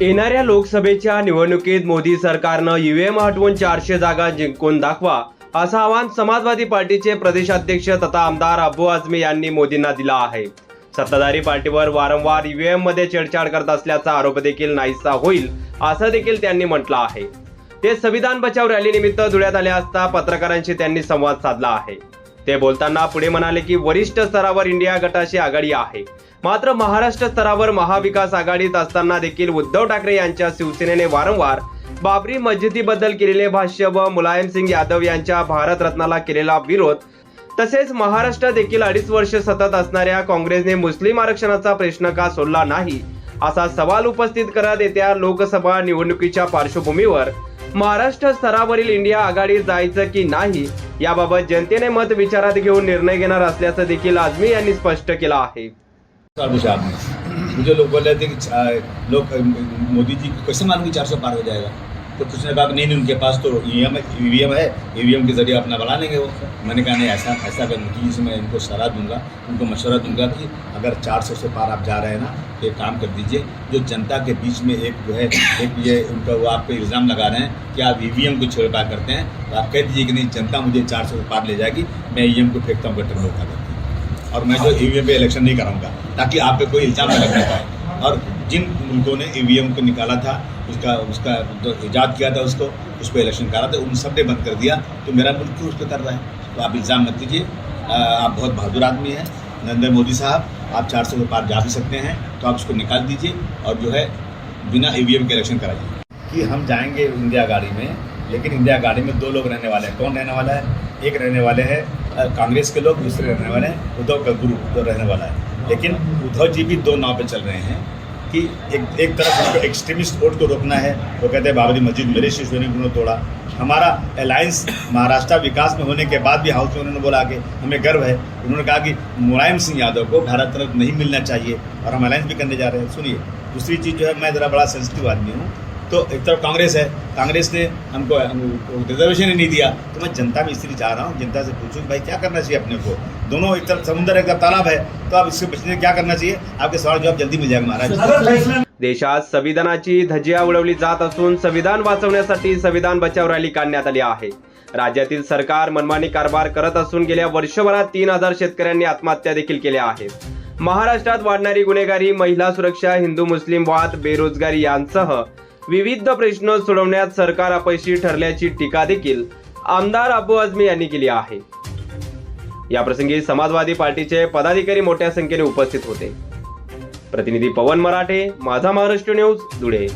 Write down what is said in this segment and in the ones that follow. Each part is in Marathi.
येणाऱ्या लोकसभेच्या निवडणुकीत मोदी सरकारनं ईव्हीएम हटवून चारशे जागा जिंकून दाखवा असं आवाहन समाजवादी पार्टीचे प्रदेशाध्यक्ष तथा आमदार अबू आझमी यांनी मोदींना दिला आहे. सत्ताधारी पार्टीवर वारंवार ईव्हीएममध्ये छेडछाड करत असल्याचा आरोप देखील नाहीसा होईल असं देखील त्यांनी म्हटलं आहे. ते संविधान बचाव रॅलीनिमित्त धुळ्यात आले असता पत्रकारांशी त्यांनी संवाद साधला आहे. ते बोलताना पुढे म्हणाले की वरिष्ठ स्तरावर इंडिया गटाची आघाडी आहे. मात्र महाराष्ट्र स्तरावर महाविकास आघाडीत असताना देखील उद्धव ठाकरे यांच्या शिवसेनेने वारंवार बाबरी मस्जिदीबद्दल केलेले भाष्य व मुलायम सिंग यादव यांच्या भारतरत्नाला केलेला विरोध तसेच महाराष्ट्र देखील अडीच वर्ष सतत असणाऱ्या काँग्रेसने मुस्लिम आरक्षणाचा प्रश्न का सोडला नाही असा सवाल उपस्थित करत येत्या लोकसभा निवडणुकीच्या पार्श्वभूमीवर महाराष्ट्र स्तरावरील इंडिया आघाडीत जायचं की नाही याबाबत जनतेने मत विचारात घेऊन निर्णय घेणार असल्याचं देखील आझमी यांनी स्पष्ट केलं आहे. पूछा आपने मुझे लोग बोल रहे थे कि लोग, मोदी जी कैसे मालूम चार सौ पार हो जाएगा? तो कुछ ने कहा, नहीं नहीं, उनके पास तो ई वी एम है ई वी एम के ज़रिए अपना बढ़ा लेंगे वो। मैंने कहा, नहीं, ऐसा ऐसा कर, मोदी जी से मैं इनको सलाह दूँगा, उनको मशवरा दूँगा कि अगर चार सौ से पार आप जा रहे हैं ना तो एक काम कर दीजिए, जो जनता के बीच में एक जो है, एक ये उनका वो आप पे इल्ज़ाम लगा रहे हैं कि आप ई वी एम को छेड़छाड़ करते हैं तो आप कह दीजिए कि नहीं, जनता मुझे चार सौ से पार ले जाएगी, मैं ई एम को फेंकता हूँ गटर में उठा और मैं जो ईवीएम पे इलेक्शन नहीं कराऊँगा, ताकि आप पे कोई इल्ज़ाम न लगने पाए। और जिन मुल्कों ने ईवीएम को निकाला था, उसका उसका जो ईजाद किया था उसको, उस पर इलेक्शन करा था, उन सबने बंद कर दिया तो मेरा मुल्क क्यों उस पर कर रहा है? तो आप इल्ज़ाम मत दीजिए। आप बहुत बहादुर आदमी हैं। नरेंद्र मोदी साहब, आप चार सौ के पार जा भी सकते हैं तो आप उसको निकाल दीजिए और जो है, बिना ईवीएम के इलेक्शन कराइए। कि हम जाएँगे इंडिया गाड़ी में, लेकिन इंडिया गाड़ी में दो लोग रहने वाले हैं। कौन रहने वाला है? एक रहने वाले हैं कांग्रेस के लोग दूसरे रहने वाले हैं, उद्धव का गुरु उद्धव रहने वाला है। लेकिन उद्धव जी भी दो नाव पे चल रहे हैं कि एक एक तरफ़ उनको एक्सट्रीमिस्ट वोट को रोकना है, वो कहते हैं बाबरी मस्जिद मेरे शिवसेना ने उन्होंने तोड़ा। हमारा अलायंस महाराष्ट्र विकास में होने के बाद भी हाउस में उन्होंने बोला कि हमें गर्व है। उन्होंने कहा कि मुलायम सिंह यादव को भारत तरफ़ नहीं मिलना चाहिए और हम अलायंस भी करने जा रहे हैं। सुनिए, दूसरी चीज़ जो है, मैं ज़रा बड़ा सेंसिटिव आदमी हूँ। तो एक तरफ कांग्रेस है कांग्रेस ने हमको रिजर्वेशन ही नहीं दिया। तो मैं जनता में इसलिए चाह रहा हूँ जनता से पूछूं कि भाई क्या करना चाहिए अपने को? दोनों एक तरफ समुद्र एक तरफ तालाब है तो आप इससे बचने क्या करना चाहिए? आपके सवाल जवाब जल्दी मिल जाएगा महाराज। देशात संविधानाची धज्जिया उडवली जात असून संविधान वाचवण्यासाठी संविधान बचाव रॅली काढण्यात आली आहे. राज्यातील सरकार मनमानी कारभार करत असून गेल्या वर्षभरात तीन हजार शेतकऱ्यांनी आत्महत्या देखील केल्या आहेत. महाराष्ट्रात वाढणारी गुन्हेगारी महिला सुरक्षा हिंदू मुस्लिम वाद बेरोजगारी यांसह विविध प्रश्न सोडवण्यात सरकार अपयशी ठरल्याची टीका देखील आमदार अबू आझमी यांनी केली आहे. याप्रसंगी समाजवादी पार्टीचे पदाधिकारी मोठ्या संख्येने उपस्थित होते. प्रतिनिधी पवन मराठे माझा महाराष्ट्र न्यूज धुळे.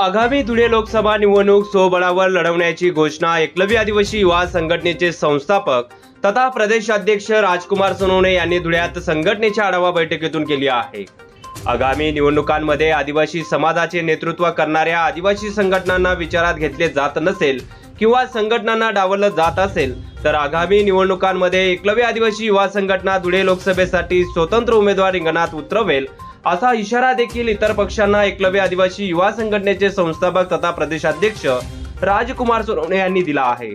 आगामी धुळे लोकसभा निवडणूक सोबळावर लढवण्याची घोषणा एकलव्य आदिवासी युवा संघटनेचे संस्थापक तथा प्रदेशाध्यक्ष राजकुमार सोनवणे यांनी धुळ्यात संघटनेच्या आढावा बैठकीतून केली आहे. आगामी निवडणुकांमध्ये आदिवासी समाजाचे नेतृत्व करणाऱ्या आदिवासी संघटनांना विचारात घेतले जात नसेल किंवा संघटनांना डावललं जात असेल तर आगामी निवडणुकांमध्ये एकलव्य आदिवासी युवा संघटना धुळे लोकसभेसाठी स्वतंत्र उमेदवार रिंगणात उतरवेल असा इशारा देखील इतर पक्षांना एकलव्य आदिवासी युवा संघटनेचे संस्थापक तथा प्रदेशाध्यक्ष राजकुमार सोनवणे यांनी दिला आहे.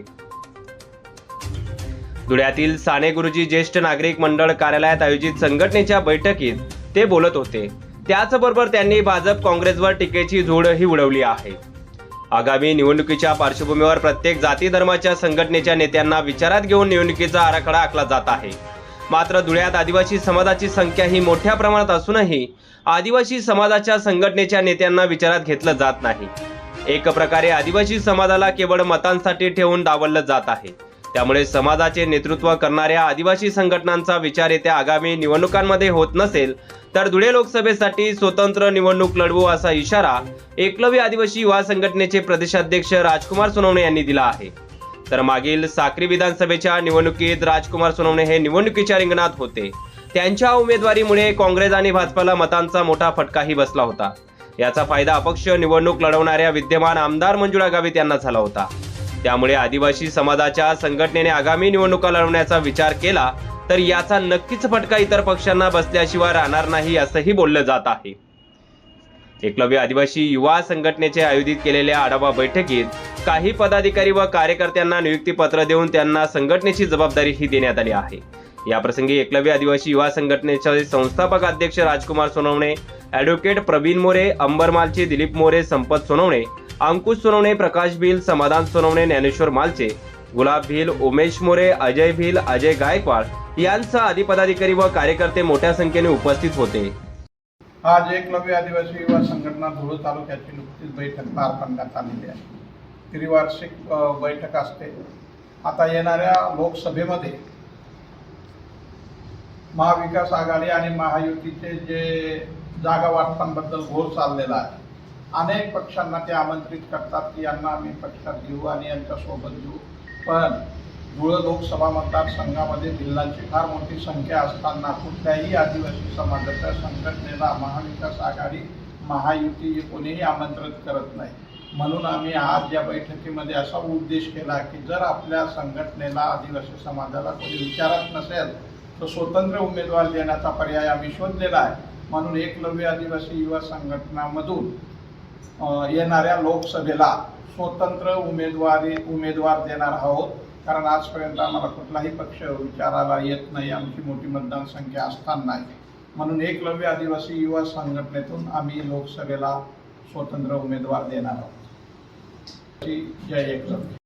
धुळ्यातील साने गुरुजी ज्येष्ठ नागरिक मंडळ कार्यालयात आयोजित संघटनेच्या बैठकीत ते बोलत होते. त्याचबरोबर त्यांनी भाजप काँग्रेसवर टीकेची झोडही उडवली आहे. आगामी निवडणुकीच्या पार्श्वभूमीवर प्रत्येक जाती धर्माच्या संघटनेच्या नेत्यांना विचारात घेऊन निवडणुकीचा आराखडा आखला जात आहे. मात्र धुळ्यात आदिवासी समाजाची संख्या ही मोठ्या प्रमाणात असूनही आदिवासी समाजाच्या संघटनेच्या नेत्यांना विचारात घेतलं जात नाही. एक प्रकारे आदिवासी समाजाला केवळ मतांसाठी ठेवून डावललं जात आहे. त्यामुळे समाजाचे नेतृत्व करणाऱ्या आदिवासी संघटनांचा विचार येत्या आगामी निवडणुकांमध्ये होत नसेल तर धुळे लोकसभेसाठी स्वतंत्र निवडणूक लढवू असा इशारा एकलव्य आदिवासी युवा संघटनेचे प्रदेशाध्यक्ष राजकुमार सोनवणे यांनी दिला आहे. तर मागील साक्री विधानसभेच्या निवडणुकीत राजकुमार सोनवणे हे निवडणुकीच्या रिंगणात होते. त्यांच्या उमेदवारीमुळे काँग्रेस आणि भाजपाला मतांचा मोठा फटकाही बसला होता. याचा फायदा अपक्ष निवडणूक लढवणाऱ्या विद्यमान आमदार मंजुळा गावित यांना झाला होता. त्यामुळे आदिवासी समाजाच्या संघटनेने आगामी निवडणुका लढवण्याचा विचार केला तर याचा नक्कीच फटका इतर पक्षांना बसल्याशिवाय राहणार नाही असंही बोललं जात आहे. एकलव्य आदिवासी युवा संघटनेचे आयोजित केलेल्या आढावा बैठकीत काही पदाधिकारी व कार्यकर्त्यांना नियुक्तीपत्र देऊन त्यांना संघटनेची जबाबदारी ही देण्यात आली आहे. याप्रसंगी एकलव्य आदिवासी युवा संघटनेचे संस्थापक अध्यक्ष राजकुमार सोनवणे ॲडव्होकेट प्रवीण मोरे अंबरमालचे दिलीप मोरे संपत सोनवणे अंकुश सोनवणे प्रकाश भिल समाधान सोनवणे ज्ञानेश्वर मालचे गुलाब भिल उमेश मोरे अजय भिल अजय गायकवाड यांसह आदी पदाधिकारी व कार्यकर्ते मोठ्या संख्येने उपस्थित होते. आज एकलव्य आदिवासी युवा संघटना धुळे तालुक्याची नुकतीच बैठक पार पाडण्यात आलेली आहे. त्रिवार्षिक बैठक असते. आता येणाऱ्या लोकसभेमध्ये महाविकास आघाडी आणि महायुतीचे जे जागा वाटपांबद्दल घोर चाललेला आहे. अनेक पक्षांना ते आमंत्रित करतात की यांना आम्ही पक्षात घेऊ आणि यांच्यासोबत घेऊ. पण धुळं लोकसभा मतदारसंघामध्ये भिल्लांची फार मोठी संख्या असताना कुठल्याही आदिवासी समाजाच्या संघटनेला महाविकास आघाडी महायुती हे कोणीही आमंत्रित करत नाही. म्हणून आम्ही आज या बैठकीमध्ये असा उद्देश केला की जर आपल्या संघटनेला आदिवासी समाजाला कोणी विचारत नसेल तर स्वतंत्र उमेदवार देण्याचा पर्याय आम्ही शोधलेला आहे. म्हणून एकलव्य आदिवासी युवा संघटनामधून येणाऱ्या लोकसभेला स्वतंत्र उमेदवारी उमेदवार देणार आहोत. कारण आजपर्यंत आम्हाला कुठलाही पक्ष विचाराला येत नाही. आमची मोठी मतदान संख्या असताना म्हणून एकलव्य आदिवासी युवा संघटनेतून आम्ही लोकसभेला स्वतंत्र उमेदवार देणार आहोत. जय एकलव्य.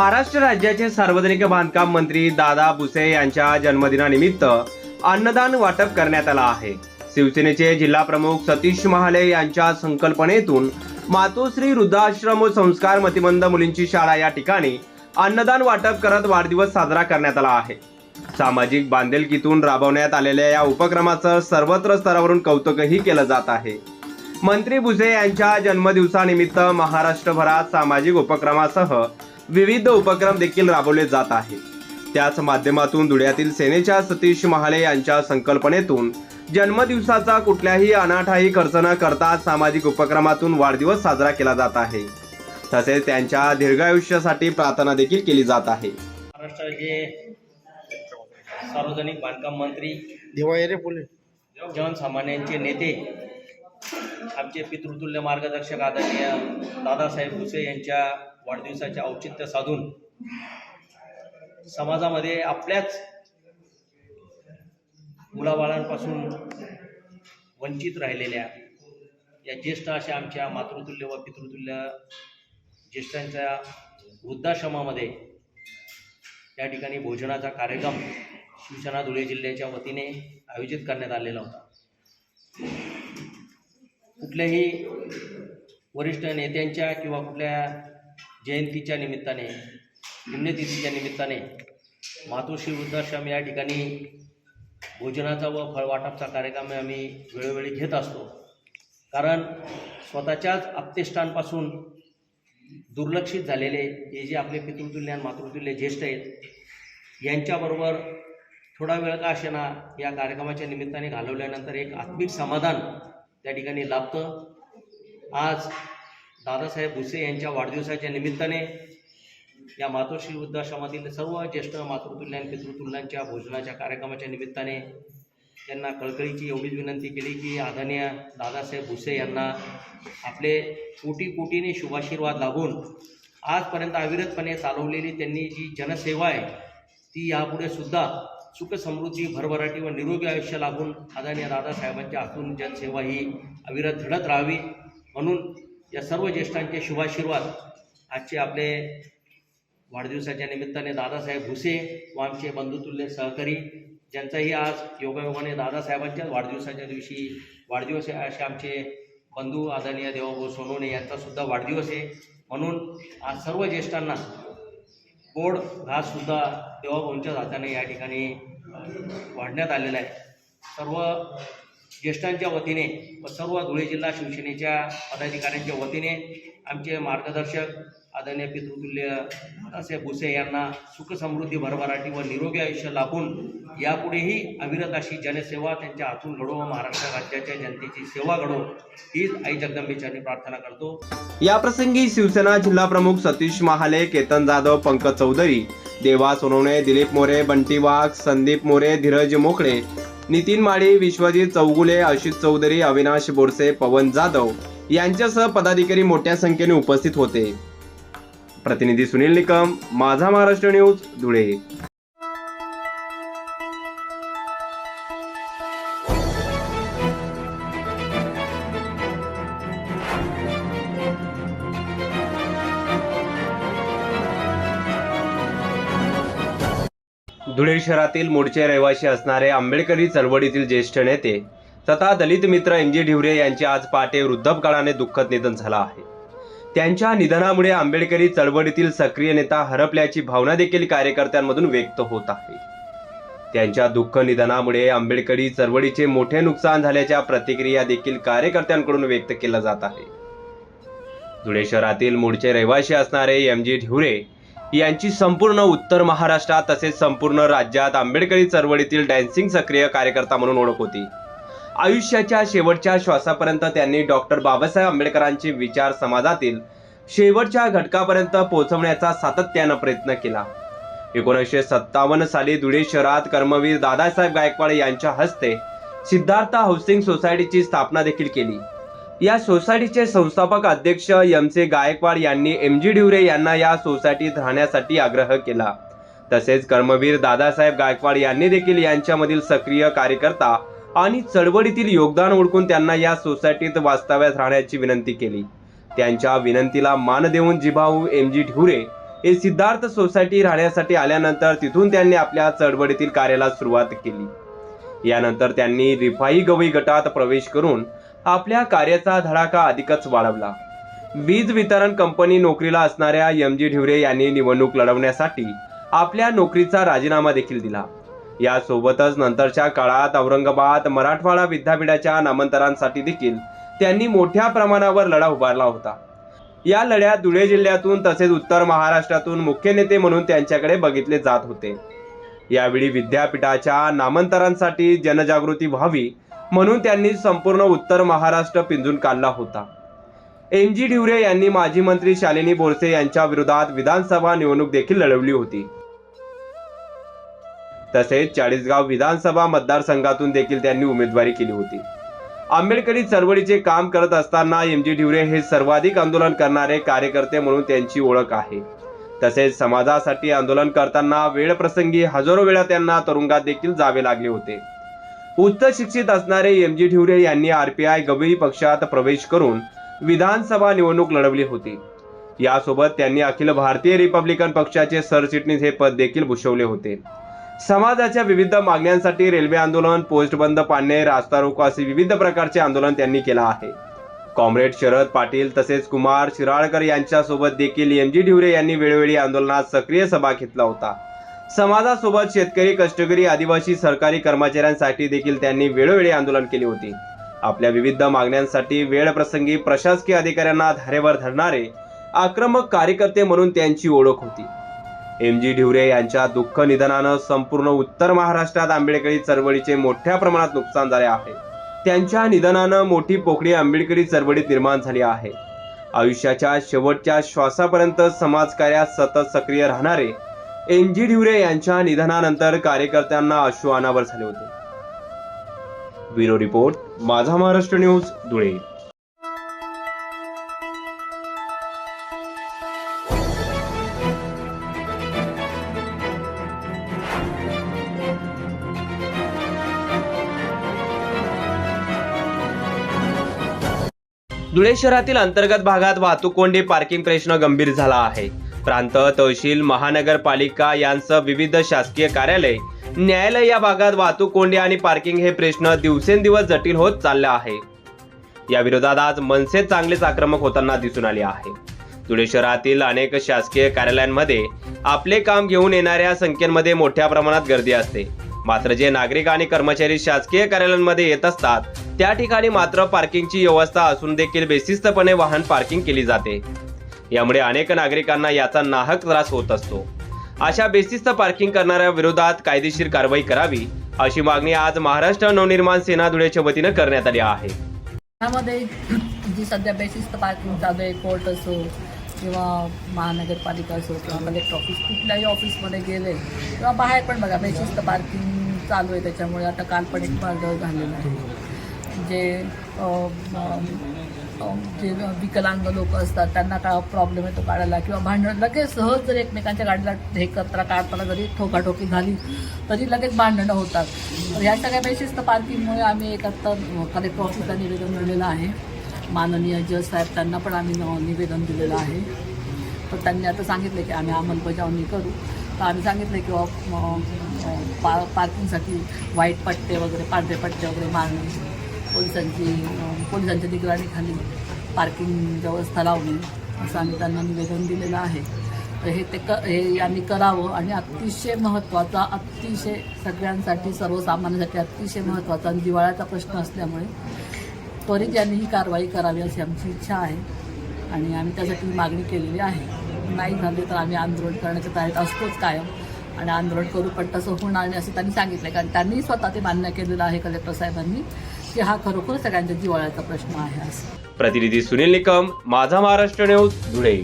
महाराष्ट्र राज्याचे सार्वजनिक बांधकाम मंत्री दादा भुसे यांच्या जन्मदिनानिमित्त अन्नदान वाटप करण्यात आलं आहे. शिवसेनेचे जिल्हा प्रमुख सतीश महाले यांच्या संकल्पनेतून मातोश्री वृद्धाश्रम संस्कार मतिमंद मुलींची शाळा या ठिकाणी अन्नदान वाटप करत वाढदिवस साजरा करण्यात आला आहे. सामाजिक बांधिलकीतून राबवण्यात आलेल्या या उपक्रमाचं सर्वत्र स्तरावरून कौतुकही केलं जात आहे. मंत्री भुसे यांच्या जन्मदिवसानिमित्त महाराष्ट्रभरात सामाजिक उपक्रमासह विविध उपक्रम देखील राबवले जात आहे त्याच माध्यमातून धुळ्यातील सेनेच्या सतीश महाले यांच्या संकल्पनेतून जन्मदिवसाचा कुठल्याही अनाठाई खर्च न करता सामाजिक उपक्रमातून वाढदिवस साजरा केला जात आहे. तसेच त्यांच्या दीर्घायुष्यासाठी प्रार्थना देखील केली जात आहे. महाराष्ट्राचे सार्वजनिक बांधकाम मंत्री जनसामान्यांचे नेते आमचे पितृतुल्य मार्गदर्शक आदरणीय दादासाहेब भुसे यांच्या वाढदिवसाचे औचित्य साधून समाजामध्ये आपल्याच मुलाबाळांपासून वंचित राहिलेल्या या ज्येष्ठ अशा आमच्या मातृतुल्य व पितृतुल्य ज्येष्ठांच्या वृद्धाश्रमामध्ये या ठिकाणी भोजनाचा कार्यक्रम शिवसेना धुळे जिल्ह्याच्या वतीने आयोजित करण्यात आलेला होता. कुठल्याही वरिष्ठ नेत्यांच्या किंवा कुठल्या जयंतीच्या निमित्ताने पुण्यतिथीच्या निमित्ताने मातोश्री वृद्धाश्रम या ठिकाणी भोजनाचा व फळवाटपचा कार्यक्रम आम्ही वेळोवेळी घेत असतो. कारण स्वतःच्याच आप्तेष्टांपासून दुर्लक्षित झालेले हे जे आपले पितृतुल्य आणि मातृतुल्य ज्येष्ठ आहेत यांच्याबरोबर थोडा वेळ का असेना या कार्यक्रमाच्या निमित्ताने घालवल्यानंतर एक आत्मिक समाधान त्या ठिकाणी लाभतं. आज दादासाहेब भुसे यांच्या वाढदिवसाच्या निमित्ताने या मातोश्री वृद्धाश्रमातील सर्व ज्येष्ठ मातृतुल्य आणि पितृतुल्यांच्या भोजनाच्या कार्यक्रमाच्या निमित्ताने त्यांना कळकळीची एवढीच विनंती केली की आदरणीय दादासाहेब भुसे यांना आपले कोटी कोटीने शुभाशीर्वाद लाभून आजपर्यंत अविरतपणे चालवलेली त्यांनी जी जनसेवा आहे ती यापुढे सुद्धा सुख समृद्धी भरभराटी व निरोगी आयुष्य लागून आदरणीय दादासाहेबांच्या हातून जनसेवा ही अविरत घडत राहावी म्हणून या सर्व ज्येष्ठांचे शुभाशीर्वाद. आजचे आपले वाढदिवसाच्या निमित्ताने दादासाहेब भुसे व आमचे बंधुतुल्य सहकारी ज्यांचाही आज योगायोगाने दादासाहेबांच्या वाढदिवसाच्या दिवशी वाढदिवस आहे. असे आमचे बंधू आदरणीय देवाभाऊ सोनवणे यांचासुद्धा वाढदिवस आहे. म्हणून आज सर्व ज्येष्ठांना गोड घाससुद्धा देवाभाऊंच्याच हाताने या ठिकाणी वाढण्यात आलेला आहे. सर्व ज्येष्ठांच्या वतीने व सर्व धुळे जिल्हा शिवसेनेच्या पदाधिकाऱ्यांच्या वतीने आमचे मार्गदर्शक आदरणीय पितृतुल्य असे भुसे यांना सुखसमृद्धी भरभराटी व निरोगी आयुष्य लाभून यापुढेही अविरत अशी जनसेवा त्यांच्या हातून घडो व महाराष्ट्र राज्याच्या जनतेची सेवा घडो हीच आई जगदंबेच्यानी प्रार्थना करतो. याप्रसंगी शिवसेना जिल्हा प्रमुख सतीश महाले केतन जाधव पंकज चौधरी देवा सोनवणे दिलीप मोरे बंटी वाघ संदीप मोरे धीरज मोकळे नितीन माळी विश्वजित चौगुले आशिष चौधरी अविनाश बोरसे पवन जाधव यांच्यासह पदाधिकारी मोठ्या संख्येने उपस्थित होते. प्रतिनिधी सुनील निकम माझा महाराष्ट्र न्यूज धुळे. धुळे शहरातील मूळचे रहिवासी असणारे आंबेडकरी चळवळीतील ज्येष्ठ नेते तथा दलित मित्र एम जी ढिवरे यांचे आज पहाटे वृद्धपकाळाने दुःखद निधन झालं आहे. त्यांच्या निधनामुळे आंबेडकरी चळवळीतील सक्रिय नेता हरपल्याची भावना देखील कार्यकर्त्यांमधून व्यक्त होत आहे. त्यांच्या दुःख निधनामुळे आंबेडकरी चळवळीचे मोठे नुकसान झाल्याच्या प्रतिक्रिया देखील कार्यकर्त्यांकडून व्यक्त केल्या जात आहे. धुळे शहरातील मूळचे रहिवासी असणारे एम जी ढिवरे यांची संपूर्ण उत्तर महाराष्ट्रात तसेच संपूर्ण राज्यात आंबेडकरी चळवळीतील डॅन्सिंग सक्रिय कार्यकर्ता म्हणून ओळख होती. आयुष्याच्या शेवटच्या श्वासापर्यंत त्यांनी डॉक्टर बाबासाहेब आंबेडकरांचे विचार समाजातील शेवटच्या घटकापर्यंत पोहोचवण्याचा सातत्यानं प्रयत्न केला. एकोणीसशे सत्तावन्न साली धुळे शहरात कर्मवीर दादासाहेब गायकवाड यांच्या हस्ते सिद्धार्थ हाऊसिंग सोसायटीची स्थापना देखील केली. या सोसायटीचे संस्थापक अध्यक्ष एम सी गायकवाड यांनी एम जी ढिवरे यांना या सोसायटीत राहण्यासाठी आग्रह केला. तसेच कर्मवीर दादासाहेब गायकवाड यांनी देखील यांच्यामधील सक्रिय कार्यकर्ता आणि चळवळीतील योगदान ओळखून त्यांना या सोसायटीत वास्तव्यात राहण्याची विनंती केली. त्यांच्या विनंतीला मान देऊन जिभाऊ एम जी ढिवरे हे सिद्धार्थ सोसायटी राहण्यासाठी आल्यानंतर तिथून त्यांनी आपल्या चळवळीतील कार्याला सुरुवात केली. यानंतर त्यांनी रिफाई गवई गटात प्रवेश करून आपल्या कार्याचा धडाका अधिकच वाढवला. वीज वितरण कंपनी नोकरीला असणाऱ्या एम जी ढिवरे यांनी निवडणूक लढवण्यासाठी आपल्या नोकरीचा राजीनामा देखील दिला. यासोबतच नंतरच्या काळात औरंगाबाद मराठवाडा विद्यापीठाच्या नामांतरांसाठी देखील त्यांनी मोठ्या प्रमाणावर लढा उभारला होता. या लढ्यात धुळे जिल्ह्यातून तसेच उत्तर महाराष्ट्रातून मुख्य नेते म्हणून त्यांच्याकडे बघितले जात होते. यावेळी विद्यापीठाच्या नामांतरांसाठी जनजागृती व्हावी म्हणून त्यांनी संपूर्ण उत्तर महाराष्ट्र पिंजून काढला होता. एम जी ढिवरे यांनी माजी मंत्री शालिनी बोरसे यांच्या विरोधात विधानसभा निवडणूक देखील लढवली होती. तसेच चाळीसगाव विधानसभा मतदारसंघातून देखील त्यांनी उमेदवारी केली होती. आंबेडकरी चळवळीचे काम करत असताना एम जी ढिवरे हे सर्वाधिक आंदोलन करणारे कार्यकर्ते म्हणून त्यांची ओळख आहे. तसेच समाजासाठी आंदोलन करताना वेळप्रसंगी हजारो वेळा त्यांना तुरुंगात देखील जावे लागले होते. उच्च शिक्षित असणारे एम जी ठिवरे यांनी आरपीआय गवई पक्षात प्रवेश करून विधानसभा निवडणूक लढवली होती. यासोबत त्यांनी अखिल भारतीय रिपब्लिकन पक्षाचे सरचिटणीस हे पद देखील भूषवले होते. समाजाच्या विविध मागण्यांसाठी रेल्वे आंदोलन पोस्ट बंद पाडणे रास्ता रोको असे विविध प्रकारचे आंदोलन त्यांनी केलं आहे. कॉम्रेड शरद पाटील तसेच कुमार शिराळकर यांच्यासोबत देखील एम जी ढिवरे यांनी वेळोवेळी आंदोलनात सक्रिय सभा घेतला होता. समाजासोबत शेतकरी कष्टकरी आदिवासी सरकारी कर्मचाऱ्यांसाठी देखील त्यांनी वेळोवेळी आंदोलन केले होते. आपल्या विविध मागण्यांसाठी वेळप्रसंगी प्रशासकीय अधिकाऱ्यांना धारेवर धरणारे आक्रमक कार्यकर्ते म्हणून त्यांची ओळख होती. एम जी ढिवरे यांच्या दुःख निधनानं संपूर्ण उत्तर महाराष्ट्रात आंबेडकरी चळवळीचे मोठ्या प्रमाणात नुकसान झाले आहे. त्यांच्या निधनानं मोठी पोकळी आंबेडकरी चळवळीत निर्माण झाली आहे. आयुष्याच्या शेवटच्या श्वासापर्यंत समाजकार्यात सतत सक्रिय राहणारे एन जी ढिवरे यांच्या निधनानंतर कार्यकर्त्यांना अश्रू अनावर झाले होते. ब्युरो रिपोर्ट माझा महाराष्ट्र न्यूज धुळे. धुळे शहरातील अंतर्गत भागात वाहतूक कोंडी पार्किंग प्रश्न गंभीर झाला आहे. प्रांत तहसील महानगरपालिका यांसह विविध शासकीय कार्यालय. न्यायालय या भागात वाहतूक कोंडी आणि पार्किंग हे प्रश्न दिवसेंदिवस जटिल होत चालला आहे. या विरोधात आज मनसे चांगलेच आक्रमक होताना दिसून आले आहे. धुळे शहरातील अनेक शासकीय कार्यालयांमध्ये आपले काम घेऊन येणाऱ्या संख्येमध्ये मोठ्या प्रमाणात गर्दी असते. मात्र जे नागरिक आणि कर्मचारी शासकीय कार्यालयांमध्ये येत असतात त्या ठिकाणी मात्र पार्किंगची व्यवस्था असून देखील बेशिस्तपणे वाहन पार्किंग केली जाते. यामुळे अनेक नागरिकांना याचा नाहक त्रास होत असतो. अशा बेसिस्त पार्किंग करणाऱ्या विरोधात कायदेशीर कारवाई करावी अशी मागणी आज महाराष्ट्र नवनिर्माण सेना धुळेच्या वतीनं करण्यात आली आहे. त्यामध्ये जी सध्या बेसिस पार्किंग चालू आहे कोर्ट असो किंवा महानगरपालिका असो किंवा कलेक्टर ऑफिस कुठल्याही ऑफिसमध्ये गेले किंवा बाहेर पण बघा बेसिस पार्किंग चालू आहे त्याच्यामुळे आता काल पण एक मार्ग झालेला आहे. जे जे विकलांग लोक असतात त्यांना काय प्रॉब्लेम येतो काढायला? किंवा भांडण लगेच सहज जर एकमेकांच्या गाडीला हे कचरा काढताना जरी ठोकाठोकी झाली तरी लगेच भांडणं होतात. तर ह्या सगळ्या बेसिस पार्किंगमुळे आम्ही एक आत्ता कलेक्टर ऑफिसला निवेदन दिलेलं आहे. माननीय जज साहेब त्यांना पण आम्ही न- निवेदन दिलेलं आहे. तर त्यांनी आता सांगितलं की आम्ही अंमलबजावणी करू. तर आम्ही सांगितलं की पा पार्किंगसाठी व्हाईट पट्टे वगैरे पांढरे पट्टे वगैरे मारणे. पोलिसांची पोलिसांच्या निगराणीखाली पार्किंग व्यवस्था लावली. असं आम्ही त्यांना निवेदन दिलेलं आहे. तर हे ते क हे यांनी करावं आणि अतिशय महत्त्वाचा अतिशय सगळ्यांसाठी सर्वसामान्यांसाठी अतिशय महत्त्वाचा आणि जिव्हाळ्याचा प्रश्न असल्यामुळे त्वरित यांनी ही कारवाई करावी अशी आमची इच्छा आहे. आणि आम्ही त्यासाठी मागणी केलेली आहे. नाही झाले तर आम्ही आंदोलन करण्याच्या तयारीत असतोच कायम. आणि आंदोलन करू पण तसं होणार नाही असं त्यांनी सांगितलं कारण त्यांनी स्वतः ते मान्य केलेलं आहे कलेक्टर साहेबांनी. की हा खरोखर सगळ्यांच्या जिव्हाळ्याचा प्रश्न आहे प्रतिनिधी सुनील निकम माझा महाराष्ट्र न्यूज धुळे.